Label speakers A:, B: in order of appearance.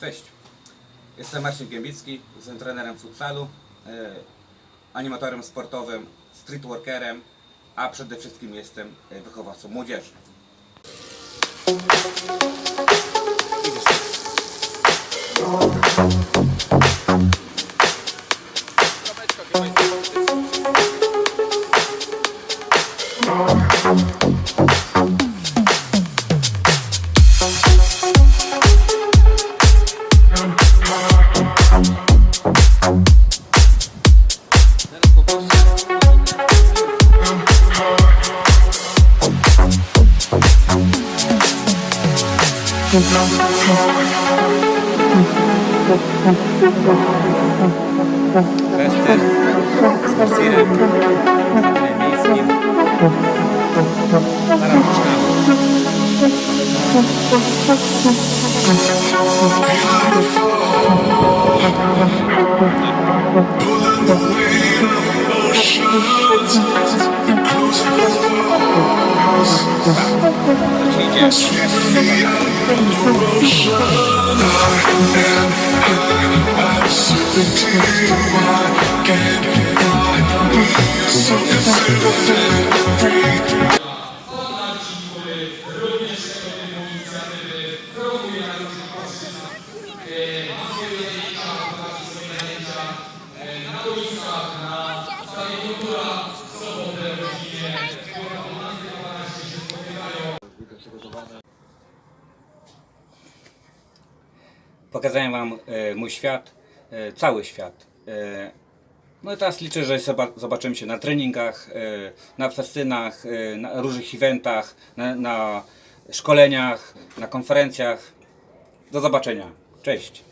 A: Cześć, jestem Marcin Gębicki, jestem trenerem futsalu, e, animatorem sportowym, streetworkerem, a przede wszystkim jestem e, wychowawcą młodzieży. Festin, zbrzire. Pulling the weight of emotions, you the doors. Yes, idzie. Pokazałem Wam e, mój świat, e, cały świat. E, no i teraz liczę, że zoba- zobaczymy się na treningach, na festynach, na różnych eventach, na, na szkoleniach, na konferencjach. Do zobaczenia. Cześć.